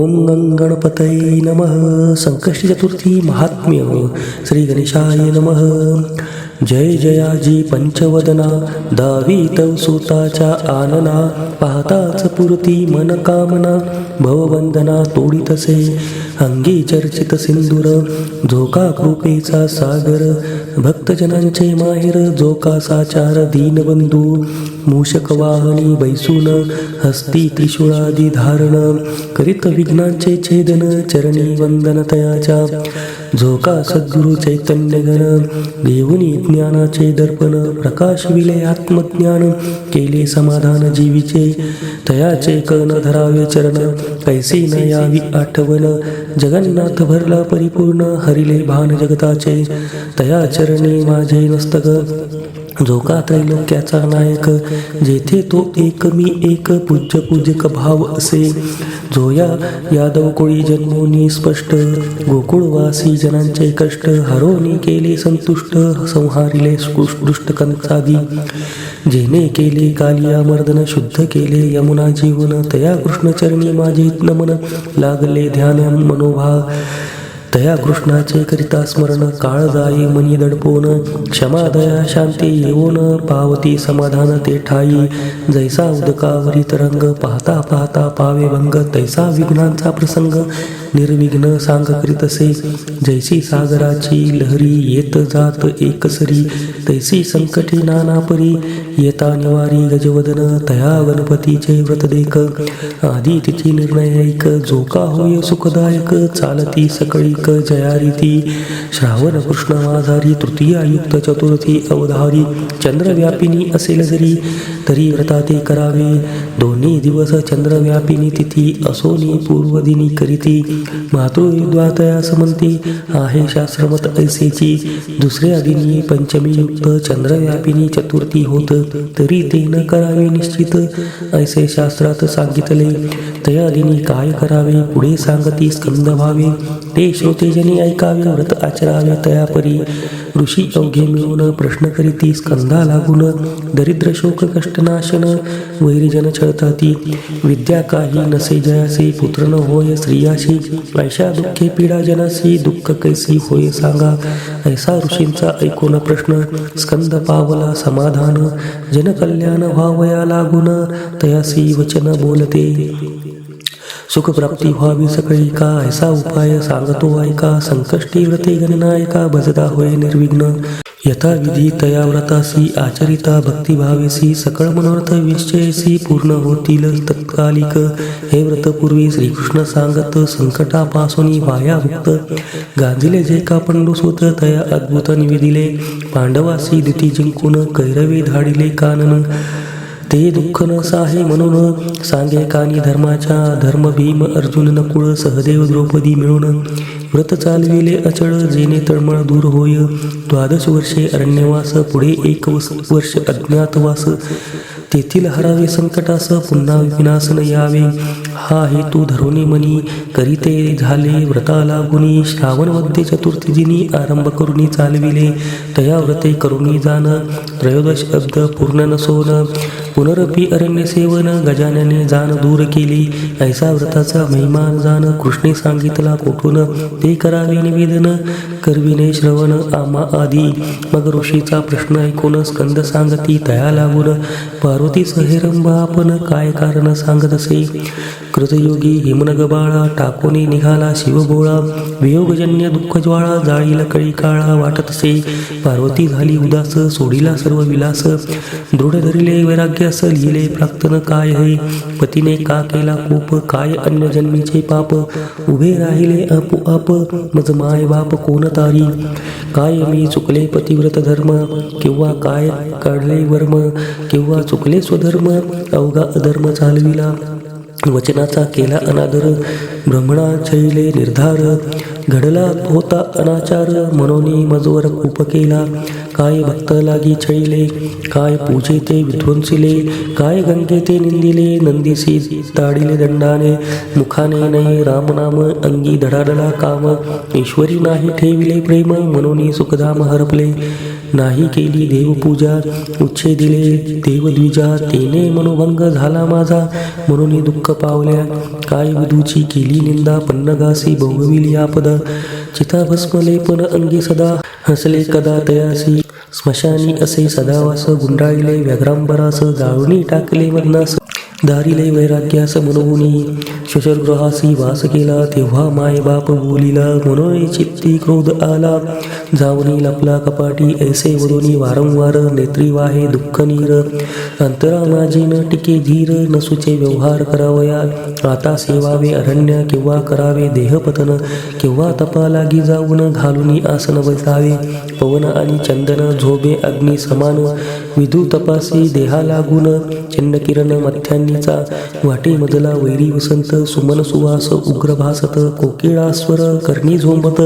ओम गणपतये नमः। संकष्टी चतुर्थी महात्म्य श्री गणेशाय नमः। जय जयाजी पंचवदना। दावीतव सुताच्या आनना। पाहताच पुरती मनकामना। भववंदना तोडितसे अंगी चर्चित सिंदूर। झोका कृपेचा सागर। भक्तजनांचे माहेर। जोका साचार दीनबंधू। मूषक वाहनी बैसून हस्ती त्रिशूळादी धारण करीत विघ्नांचे छेदन चरणी वंदन तयाच्या झोका सद्गुरु चैतन्य गण देऊनी ज्ञानाचे दर्पण प्रकाश विले आत्मज्ञान केले समाधान जीवीचे तयाचे कण धरावे चरण कैसे न यावी आठवण जगन्नाथ भरला परिपूर्ण हरिले भान जगताचे तया चरणे माझे नस्तक झोका त्रैलोक्याचा नायक जेथे तो एक मी एक पूज्य पूजक भाव असे जोया यादव कोळी जन्मोनी स्पष्ट गोकुळवासी जनांचे कष्ट हरोनी केले संतुष्ट संहारिले दुष्ट कंसादी जेने केले कालिया मर्दन शुद्ध केले यमुना जीवन तया कृष्णचरणी माझे नमन. लागले ध्यान मनोभाव. दया कृष्णाचे करिता स्मरण काळ जाई मनी दडपोन. क्षमा दया शांती येऊन पावती समाधान ते ठाई. जैसा उदकावरी तरंग पाहता पाहता पावे भंग तैसा विघ्नांचा प्रसंग. निर्विघ्न सांग करीतसे जैसी सागराची लहरी येत जात एकसरी तैसी संकटी नाना परी येता निवारी गजवदन तया गणपतीचे व्रत देख। आधी तिची निर्णयिक जोका होय सुखदायक चालती सकळीक जयारीती। श्रावण कृष्ण तृतीया युक्त चतुर्थी अवधारी। चंद्रव्यापिनी असेल जरी तरी व्रता ते करावे। दोन्ही दिवस चंद्रव्यापिनी तिथी असोनी पूर्वदिनी करीती मातृद्वातया समंती आहे शास्त्रमत ऐसेची. दुसऱ्या दिनी पंचमीयुक्त चंद्रव्यापिनी चतुर्थी होत तरी ते न करावे निश्चित. ऐसे शास्त्रात सांगितले तया दिनी काय करावे पुढे सांगती स्कंद व्हावे ते श्रोतेजनी ऐकावे व्रत आचरावे तयापरी. ऋषी अवघे मिळून प्रश्न करीती स्कंदा लागून दरिद्र शोक कष्टनाशन वैरीजन छळताती. विद्या काही नसे जयासी पुत्र न होय स्त्रियाशी. ऐशा दुःखे पीडा जनासी दुःख कैसी होय सांगा. ऐसा ऋषींचा ऐकून प्रश्न स्कंद पावला समाधान. जनकल्याण व्हावया लागून तयासी वचन बोलते. सुखप्राप्ती व्हावी सगळी का ऐसा उपाय सांगतो ऐका. संकष्टी व्रते गणनायका भजता होय निर्विघ्न. यथाविधी तया व्रतासी आचरिता भक्तिभावेसी सकळ मनोरथ विश्चयसी पूर्ण होतील तत्कालिक. हे व्रत पूर्वी श्रीकृष्ण सांगत संकटापासून वाया मुक्त गांजिले जे का पंडुसोत तया अद्भुत निवेदिले. पांडवासी दिती जिंकून कैरवे धाडिले कानन. ते दुःख न साहे म्हणून सांगे कानी धर्माच्या धर्म भीम अर्जुन नकुळ सहदेव द्रौपदी मिळून व्रत चालविले अचळ जेने तळमळ दूर होय. द्वादश वर्षे अरण्यवास पुढे एक वस- वर्ष अज्ञातवास. तेथील हरावे संकटास पुन्हा विनासन यावे. हा हेतू धरुणी मनी करीते झाले व्रता लागुनी श्रावणमध्ये चतुर्थी दिनी आरंभ करुनी चालविले. तया व्रते करुणी जाण त्रयोदश अब्द पूर्ण नसोन पुनरपी अरण्य सेवन गजानने जाण दूर केली. ऐसा व्रताचा महिमान जाण कृष्णे सांगितला कोठून? ते करावे निवेदन. करविने श्रवण आमा आदी. मग ऋषीचा प्रश्न ऐकून स्कंद सांगती तया लागून. पार्वती सहेरंबा आपण काय कारण सांगत असे? कृतयोगी हिमनग बाळा टाकोने निघाला शिवबोळा वियोगजन्य दुःख ज्वाळा जाळीला कळी काळा वाटत असे. पार्वती झाली उदास सोडीला सर्व विलास. दृढ धरिले वैराग्यास लिहिले प्राक्तन काय है पतीने का केला कोप? काय अन्य जन्मीचे पाप? उभे राहिले आपोआप. मज माय बाप कोण तारी? काय मी चुकले पतिव्रत धर्म? किंवा काय काढले वर्म? किंवा चुक चुकले स्वधर्म अवघा अधर्म चालविला. वचनाचा केला अनादर ब्रह्मणा छैले निर्धार. घडला होता अनाचार मनोनी मजवर खूप केला. काय भक्त लागी छैले काय पूजे ते विध्वंसिले काय गंगे ते निंदिले नंदीसी ताडिले दंडाने. मुखाने नाही रामनाम अंगी धडाडला काम. ईश्वरी नाही ठेविले प्रेम मनोनी सुखधाम हरपले. नाही केली देवपूजा उच्छे दिले देवद्विजा तेने मनोभंग झाला माझा. म्हणून दुःख पावल्या. काय विदूची केली निंदा पन्नगासी भोगविली आपद. चिताभस्मले पण अंगी सदा. हसले कदा तयासी. स्मशानी असे सदावास गुंडाळले व्याघ्रांबरास जाळणी टाकले मग्नास दारिले वैराग्यास मनोहुनी शशरगृहासी वास केला तेव्हा माय बाप बोलिला म्हणून चित्ती क्रोध आला जावनी लपला कपाटी ऐसे वदोनी वारंवार नेत्री वाहे दुःख नीर अंतरा माझी न टिके धीर नसुचे व्यवहार करावया आता सेवावे अरण्य किंवा करावे देहपतन किंवा तपा लागी जाऊन घालूनी आसन बसावे पवन आणि चंदन झोबे अग्नी समान विधू तपासी देहा लागून चिन्न किरण मथ्यांनीचा वाटेमधला वैरी वसंत सुमन सुवास उग्र भासत कोकिळा स्वर कर्णी झोंबत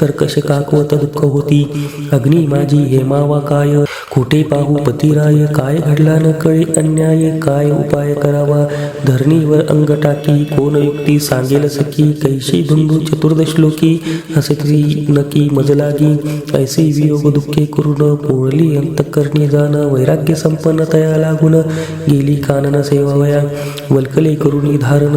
कर्कश काकवत दुःख होती. अग्नी माझी हेमावा काय? खोटे पाहू पतिराय काय घडला न कळे अन्याय? काय उपाय करावा? धरणीवर अंग टाकी कोण युक्ती सांगेल सखी? कैशी धुंदू चतुर्दश लोकी? तरी नकी मजलागी. ऐसे वियोग दुःखे करून पोळली अंतकरणी जाण वैराग्य संपन्न तया लागून गेली कानन सेवा सेवावया वल्कले करुणी धारण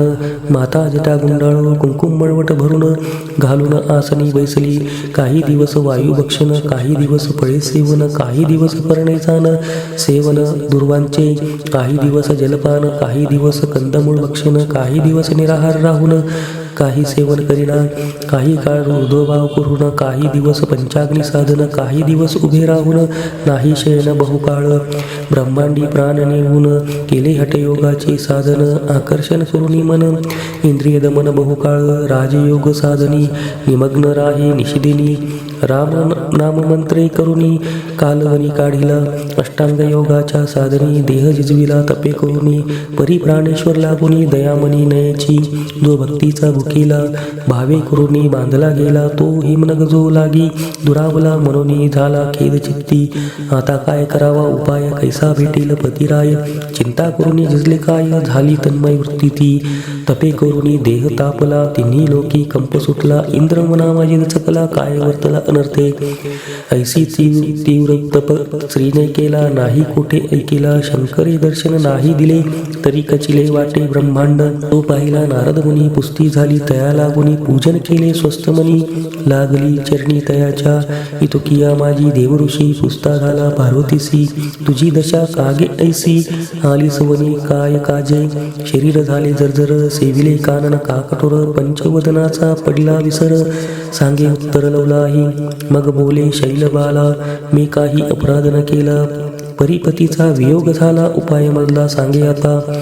माता जटा गुंडाळून कुंकुम मळवट भरून घालून आसनी बैसली काही दिवस वायू भक्षण काही दिवस फळे सेवन काही दिवस करणे सेवन दुर्वांचे काही दिवस जलपान काही दिवस कंदमूळ भक्षण काही दिवस निराहार राहून काही सेवन करीना काही काळ हृदयभाव करून काही दिवस पंचाग्नी साधन काही दिवस उभे राहून नाही शयन बहुकाळ. ब्रह्मांडी प्राण नेऊन केले हटयोगाचे साधन आकर्षण करून मन इंद्रिय दमन बहुकाळ राजयोग साधनी निमग्न राहे निशिदिनी. राम नाममंत्रे करुणी कालवनी काढिला अष्टांग योगाच्या साधनी देह जिजविला तपे करुणी परिप्राणेश्वर लागुनी दयामनी नयची जो भक्तीचा भुकीला भावे करुणी बांधला गेला तो हिमनग जो लागी दुरावला मनोनी झाला खेद चित्ती. आता काय करावा उपाय कैसा भेटेल पतिराय चिंता करुणी झिजले काय झाली तन्मय वृत्ती ती. तपे करुणी देह तापला तिन्ही लोकी कंप सुटला इंद्र मना माझी चकला काय वर्तला अनर्थे. ऐसी तीव्र तीव्र तप स्त्रीने केला नाही कोठे ऐकिला शंकरी दर्शन नाही दिले तरी कचिले वाटे ब्रह्मांड. तो पाहिला नारद मुनी पुस्ती झाली तया लागुनी पूजन केले स्वस्त मनी लागली चरणी तयाच्या. इतुकिया माझी देवऋषी पुस्ता झाला पार्वतीसी तुझी दशा कागे ऐसी. आली सवनी काय काजे? शरीर झाले जर्जर सेविले कानन काकटोर पंचवदनाचा पडला विसर. सांगे उत्तर लवलाही. मग बोले शैलबाला मी काही अपराध न केला. परिपतीचा वियोग झाला उपाय मधला सांगे आता.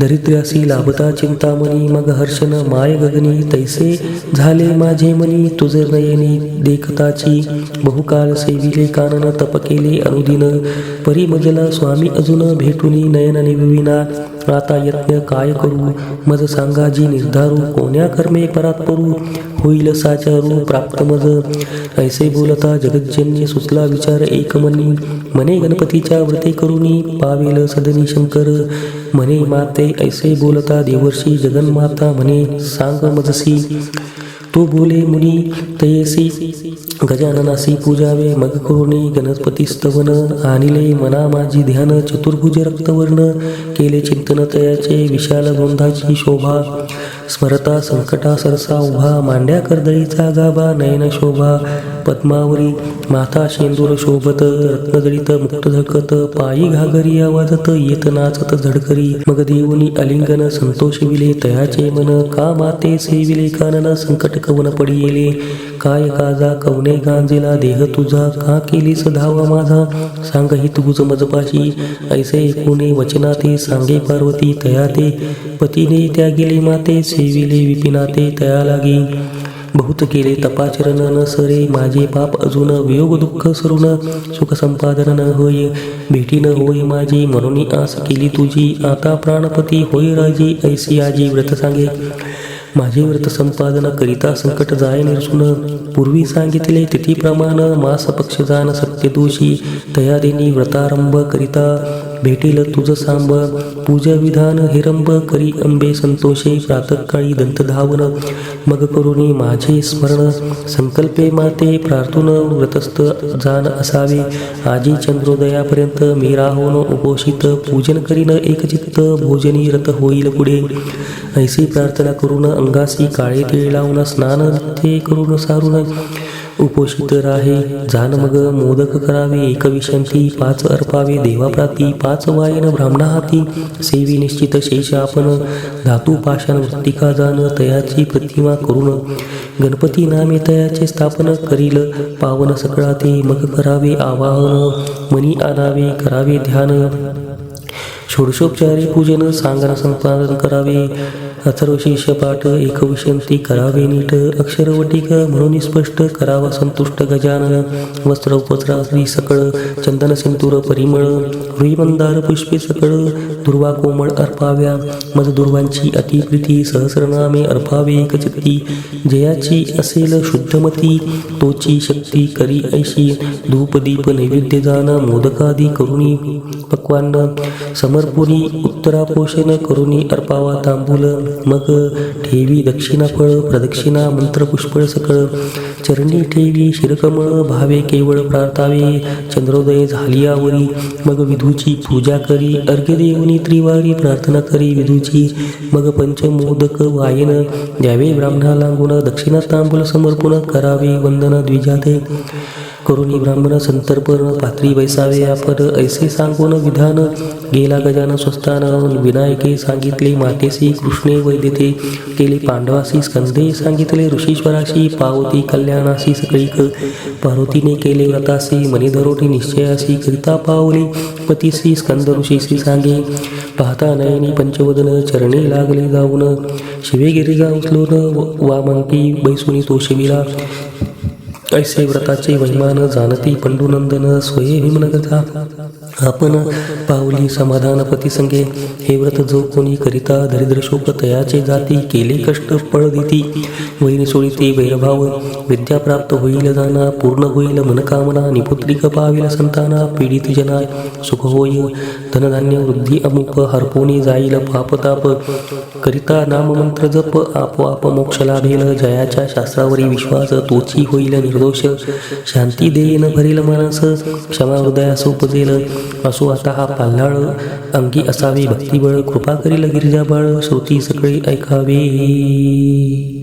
दरिद्र्यासी लाभता चिंतामणी मग हर्षण माय गगनी तैसे झाले माझे मनी तुझ नयनी देखताची बहुकाल सेविले कानन तप केले अनुदिन परिमजला स्वामी अजून भेटुनी नयन निविना आता यत्न काय करू? मज सांगा जी निर्धारू कोण्या कर्मे परात परू होईल साचारू प्राप्त मज. ऐसे बोलता जगज्जन्य सुचला विचार एकमनी मने. गणपतीच्या व्रते करुनी पावेल सदनी शंकर. म्हणे माते ऐसे बोलता देवर्षी जगन्माता म्हणे सांग मजसी तो बोले मुनी तयसी। गजाननासी पूजावे मग करुणी गणपती स्तवन आणिले मना माझी ध्यान चतुर्भुज रक्तवर्ण केले चिंतन तयाचे विशाल गोंधाची शोभा। स्मरता संकटा सरसा उभा मांड्या कर्दळीचा गाभा नयन शोभा पद्मावरी माथा शेंदूर शोभत रत्नजडित मुक्त झळकत पायी घागरी आवाजत येत नाचत झडकरी मग देवनी अलिंगन संतोष विले तयाचे मन का माते सेविले कानन संकट कवन पडियेले काय काजा कवने गांजेला देह तुझा? का केलीस धावा माझा? सांग ही तुझ मजपाशी ऐसे ऐकूने वचनाते सांगे पार्वती तया ते पतीने त्या गेले माते सेविले विपिनाते तया लागी. बहुत केले तपाचरण न सरे माझे पाप अजून वियोग दुःख सरून. सुख संपादन न होय भेटी न होय माझी. म्हणून आस केली तुझी. आता प्राणपती होय राजी ऐसी आजी व्रत सांगे. माझे व्रत संपादन करिता संकट जाय निरसून. पूर्वी सांगितले तिथीप्रमाण मास पक्ष जाण सत्य दोषी. तया देनी व्रतारंभ करिता. भेटेल तुझ सांब पूजा विधान हिरंब करी अंबे संतोषे प्रातकाळी दंत धावन मग करुणी माझे स्मरण संकल्पे माते प्रार्थून व्रतस्थ जाण असावे. आजी चंद्रोदयापर्यंत मी राहून उपोषित पूजन करीन एकचित्त भोजनी रत होईल पुढे. ऐसी प्रार्थना करून अंगासी काळे तिळ लावून स्नान ते करून सारून उपोषित राहे. जाण मग मोदक करावे. एक विशंती पाच अर्पावे. देवाप्राती पाच वायन ब्राह्मणा हाती सेवी निश्चित शेष आपण. धातू पाषाण वृत्तिका जाण तयाची प्रतिमा करून. गणपती नामे तयाचे स्थापन करील. पावन सकळा ते मग करावे आवाहन. मनी आणावे करावे ध्यान. षोडशोपचारी पूजन. सांगण संपादन करावे. अथर्वशीर्ष पाठ एकविशंती करावे नीट अक्षरवटिक म्हणून स्पष्ट करावा संतुष्ट गजानन वस्त्र उपस्त्र श्री सकळ चंदन सिंतूर परिमळ रुईमंदार पुष्पे सकळ दुर्वा कोमळ अर्पाव्या मज दुर्वांची अतिप्रीती सहस्रनामे अर्पावे एकचित्ती जयाची असेल शुद्धमती तोची शक्ती करी ऐशी धूपदीप नैवेद्य दान मोदकादी करुणी पक्वान्न समर्पुरी उत्तरापोषण करुणी अर्पावा तांबूल मग ठेवी दक्षिणा फळ प्रदक्षिणा मंत्रपुष्पळ सकळ. चरणी ठेवी शिरकमळ भावे केवळ प्रार्थावे. चंद्रोदय झालियावरी मग विधूची पूजा करी. अर्घ्य देऊनी त्रिवारी प्रार्थना करी विधूची. मग पंचमोदक वायन. द्यावे ब्राह्मणा लागून दक्षिणा तांबूल समर्पण करावे. वंदना द्विजाते. करुणी ब्राह्मण संतर्पण पात्री बैसावे आपण ऐसे सांगून विधान गेला गजान स्वस्थान विनायके सांगितले मातेसी कृष्णे वैद्यते केले पांडवासी स्कंदे सांगितले ऋषीश्वराशी पावती कल्याणासी सकळीक. पार्वतीने केले व्रतासी मणिधरोटी निश्चयासी करिता पावली पतीसी स्कंद ऋषीशी सांगे. पाहता नयनी पंचवदन चरणी लागले जाऊन शिवेगिरी गिरिजा उचलून वामंती बैसुनी तो शिविला ऐसे व्रताचे महिमान जाणती पंडुनंदन स्वये हिमनगता आपण पावली समाधानपती संगे हे व्रत जो कोणी करिता दरिद्र शोक तयाचे जाती केले कष्ट फळ देती. वैरी सोडिते वैरभाव विद्या प्राप्त होईल जाना पूर्ण होईल मनकामना निपुत्रिक पाविल संताना पीडित जना सुख होईल धनधान्य वृद्धी अमुक हरपोनी जाईल पापताप करिता नाममंत्र जप आपोआप मोक्ष लाभेल जयाच्या शास्त्रावरी विश्वास तोची होईल निर्दोष. शांती देईन भरील मानस क्षमा हृदयास उपजेल. असो आता हा पाल्हाळ अंगी असावे. भक्तिबळ कृपा करील गिरिजाबळ श्रुती सकळी ऐकावे.